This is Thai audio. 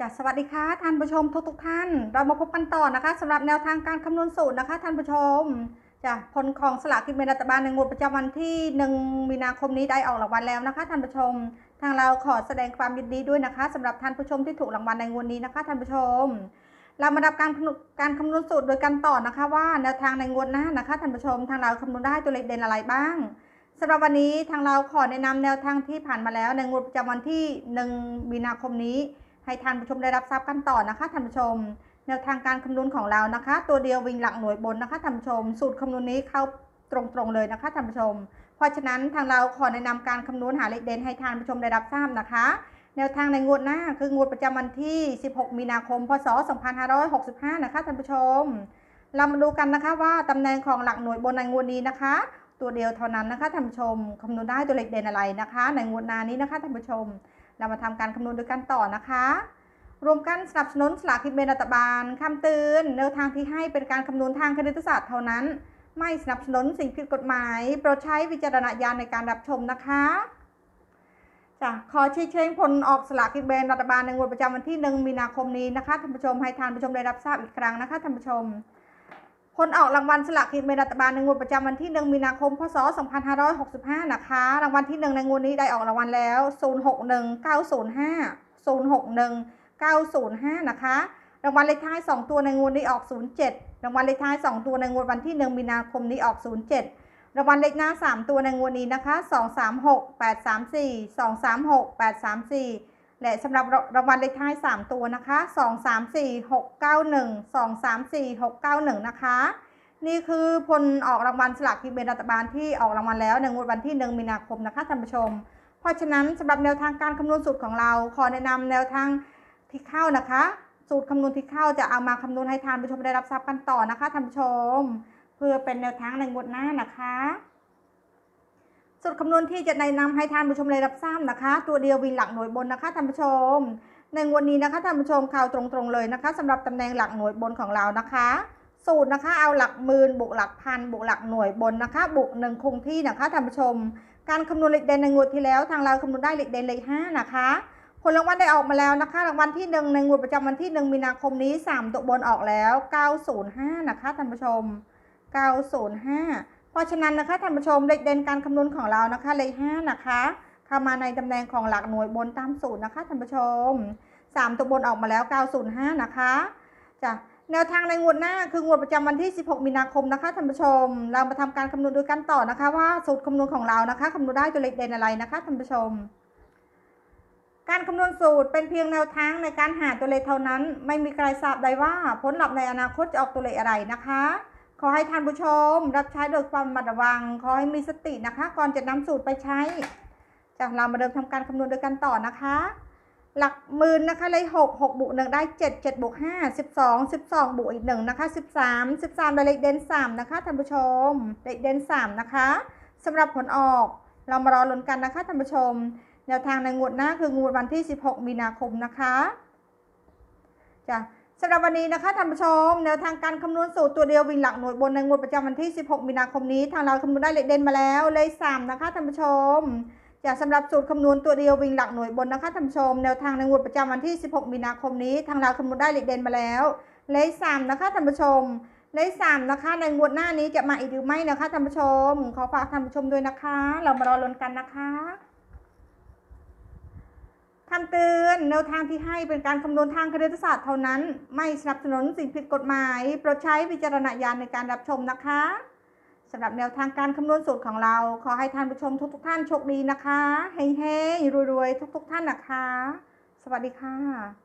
จ้ะสวัสดีค่ะท่านผู้ชมทุกทุกท่าน เรามาพบกันต่อนะคะสำหรับแนวทางการคำนวณสูตรนะคะ ท่านผู้ชมจ้ะผลของสลากกินแบ่งรัฐบาลในงวดประจำวันที่ 1 มีนาคมนี้ได้ออกรางวัลแล้วนะคะ ท่านผู้ชม ทางเราขอแสดงความยินดีด้วยนะคะสำหรับท่านผู้ชมที่ถูกรางวัลในงวดนี้นะคะ ท่านผู้ชม เรามาดับการคำนวณการคำนวณสูตรโดยกันต่อนะคะ ว่าแนวทางในงวดหน้านะคะ ท่านผู้ชม ทางเราคำนวณได้ตัวเลขเด่นอะไรบ้างสำหรับวันนี้ทางเราขอแนะนำแนวทางที่ผ่านมาแล้วในงวดประจำวันที่ 1 มีนาคมนี้ ให้ท่านผู้ชมได้รับทราบกันต่อนะคะท่านผู้ชม แนวทางการคำนวณของเรานะคะ ตัวเดียววิ่งหลักหน่วยบนนะคะท่านผู้ชม สูตรคำนวณนี้เข้าตรงๆเลยนะคะท่านผู้ชม เพราะฉะนั้นทางเราขอแนะนำการคำนวณหาเลขเด่นให้ท่านผู้ชมได้รับทราบนะคะ แนวทางในงวดหน้าคืองวดประจำวันที่ 16 มีนาคม พศ 2565 นะคะท่านผู้ชม เรามาดูกันนะคะว่าตำแหน่งของหลักหน่วยบนในงวดนี้นะคะ ตัวเดียวเท่านั้นนะคะท่านผู้ชมคำนวณได้ตัวเลขเด่นอะไรนะคะ ในงวดหน้านี้นะคะท่านผู้ชม เรามาทำการคำนวณด้วยกันต่อนะคะ รวมกันสนับสนุนสลากกินแบ่งรัฐบาลคำเตือนแนวทางที่ให้เป็นการคำนวณทางคณิตศาสตร์เท่านั้น ไม่สนับสนุนสิ่งผิดกฎหมายโปรดใช้วิจารณญาณในการรับชมนะคะจ้ะขอชี้แจงผลออกสลากกินแบ่งรัฐบาลในงวดประจำวันที่ 1 มีนาคมนี้นะคะท่านผู้ชมให้ท่านผู้ชมได้รับทราบอีกครั้งนะคะท่านผู้ชม ผลออกรางวัลสลากกินแบ่งรัฐบาลในงวดประจำวันที่ 1 มีนาคม พศ 2565 นะคะ รางวัลที่ 1 ในงวดนี้ได้ออกรางวัลแล้ว 061905 061 905 นะคะ รางวัลเลขท้าย 2 ตัวในงวดนี้ออก 07 รางวัลเลขท้าย 2 ตัวในงวดวันที่ 1 มีนาคมนี้ออก 07 รางวัลเลขหน้า 3 ตัวในงวดนี้นะคะ 236 834 236 834 และสำหรับรางวัลเลขท้าย 3 ตัวนะคะ 234 691 234 691 นะคะ นี่คือผลออกรางวัลสลากกินแบ่งรัฐบาลที่ออกรางวัลแล้วในงวดวันที่ 1 มีนาคมนะคะท่านผู้ชม เพราะฉะนั้นสำหรับแนวทางการคำนวณสูตรของเรา ขอแนะนำแนวทางที่เข้านะคะ สูตรคำนวณที่เข้าจะเอามาคำนวณให้ทานผู้ชมได้รับทราบกันต่อนะคะท่านผู้ชม เพื่อเป็นแนวทางในงวดหน้านะคะ สูตรคำนวณที่จะแนะนำให้ทานผู้ชมได้รับทราบนะคะ ตัวเดียววินหลักหน่วยบนนะคะท่านผู้ชม ในงวดนี้นะคะท่านผู้ชมข่าวตรงๆเลยนะคะสำหรับตำแหน่งหลักหน่วยบนของเรานะคะ สูตรนะคะเอาหลักหมื่นบวกหลักพันบวกหลักหน่วยบนนะคะบวกหนึ่งคงที่นะคะท่านผู้ชม การคำนวณเลขเด่นในงวดที่แล้ว ทางเราคำนวณได้เลขเด่นเลขห้านะคะผลรางวัลได้ออกมาแล้วนะคะ รางวัลที่หนึ่งในงวดประจำวันที่หนึ่งมีนาคมนี้สามตัวบนออกแล้ว 905 นะคะท่านผู้ชม 905 เพราะฉะนั้นนะคะท่านผู้ชมเลขเด่นการคำนวณของเรานะคะเลข5นะคะเข้ามาในตำแหน่งของหลักหน่วยบนตามสูตรนะคะท่านผู้ชมสามตัวบนออกมาแล้ว 905 นะคะจ้ะแนวทางในงวดหน้าคืองวดประจำวันที่ 16 มีนาคมนะคะท่านผู้ชม เรามาทำการคำนวณด้วยกันต่อนะคะ ว่าสูตรคำนวณของเรานะคะคำนวณได้ตัวเลขเด่นอะไรนะคะท่านผู้ชม การคำนวณสูตรเป็นเพียงแนวทางในการหาตัวเลขเท่านั้น ไม่มีใครทราบได้ว่าผลลัพธ์ในอนาคตจะออกตัวเลขอะไรนะคะ อให้ท่านผู้ชม รับใช้โดยความระมัดระวัง ขอให้มีสตินะคะ ก่อนจะนำสูตรไปใช้จากเรามาเริ่มทำการคำนวณด้วยกันต่อนะคะ หลักหมื่นนะคะเลขหกหกบวกหนึ่งได้เจ็ดเจ็ดบวกห้าสิบสองสิบสองบวกอีกหนึ่งนะคะสิบสามสิบสามได้เลขเด่นสามนะคะท่านผู้ชมเลขเด่นสามนะคะสำหรับผลออกเรามารอลุ้นกันนะคะท่านผู้ชมแนวทางในงวดหน้าคืองวดวันที่ 16 มีนาคมนะคะจ้ะ สำหรับวันนี้นะคะท่านผู้ชมแนวทางการคำนวณสูตรตัวเดียววิ่งหลักหน่วยบนในงวดประจำวันที่ 16 มีนาคมนี้ ทางเราคำนวณได้เลขเด่นมาแล้วเลข3นะคะท่านผู้ชมจ้ะสำหรับสูตรคำนวณตัวเดียววิ่งหลักหน่วยบนนะคะท่านผู้ชมแนวทางในงวดประจำวันที่ 16 มีนาคมนี้ทางเราคำนวณได้เลขเด่นมาแล้วเลข3นะคะท่านผู้ชมเลข3นะคะในงวดหน้านี้จะมาอีกหรือไม่นะคะท่านผู้ชม ขอฝากท่านผู้ชมด้วยนะคะ เรามารอลุ้นกันนะคะ คำเตือนแนวทางที่ให้เป็นการคำนวณทางคณิตศาสตร์เท่านั้น ไม่สนับสนุนสิ่งผิดกฎหมาย โปรดใช้วิจารณญาณในการรับชมนะคะสำหรับแนวทางการคำนวณสูตรของเรา ขอให้ท่านผู้ชมทุกๆท่านโชคดีนะคะเฮ้ยๆรวยๆทุกๆท่านนะคะ สวัสดีค่ะ